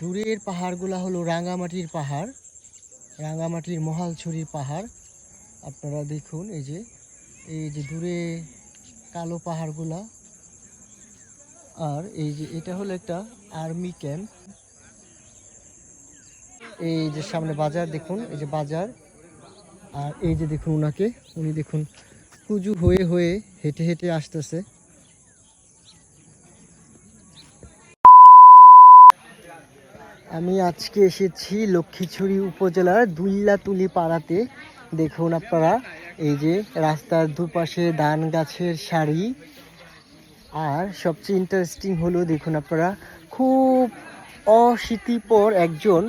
দূরের পাহাড়গুলা হলো রাঙামাটির পাহাড়, রাঙামাটির মহালছড়ির পাহাড়। আপনারা দেখুন এই যে এই যে দূরে কালো পাহাড়গুলা। আর এই যে এটা হলো একটা আর্মি ক্যাম্প। এই যে সামনে বাজার, দেখুন, এই যে বাজার। আর এই যে দেখুন ওনাকে উনি দেখুন কুজু হয়ে হয়ে হেঁটে হেঁটে আসতেছে। আমি আজকে এসেছি লক্ষ্মীছড়ি উপজেলার দুল্লাতুলি পাড়াতে। দেখুন আপনারা, এই যে রাস্তার দুপাশে ধান গাছের সারি। আর সবচেয়ে ইন্টারেস্টিং হলো, দেখুন আপনারা, খুব অশীতিপর একজন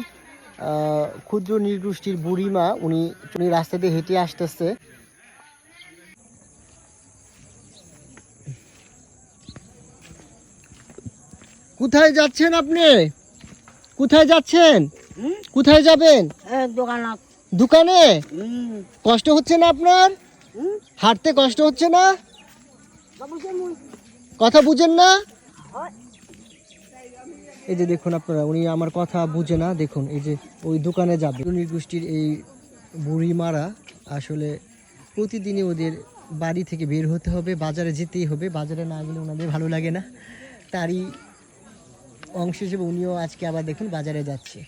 ক্ষুদ্র নৃগোষ্ঠীর বুড়িমা, উনি উনি রাস্তা দিয়ে হেঁটে আসতেছে। কোথায় যাচ্ছেন আপনি? কোথায় যাচ্ছেন? কোথায় যাবেন? দোকানত দোকানে। কষ্ট হচ্ছে না আপনার? হাঁটতে কষ্ট হচ্ছে না? কথা বুঝেন না? এই যে দেখুন আপনারা উনি আমার কথা বুঝে না দেখুন এই যে ওই দোকানে যাবে। গোষ্ঠীর এই বুড়িমারা আসলে প্রতিদিনই ওদের বাড়ি থেকে বের হতে হবে বাজারে যেতেই হবে বাজারে না গেলে ওনাদের ভালো লাগে না। তারই অংশ হিসেবে উনিও আজকে আবার দেখুন বাজারে যাচ্ছে।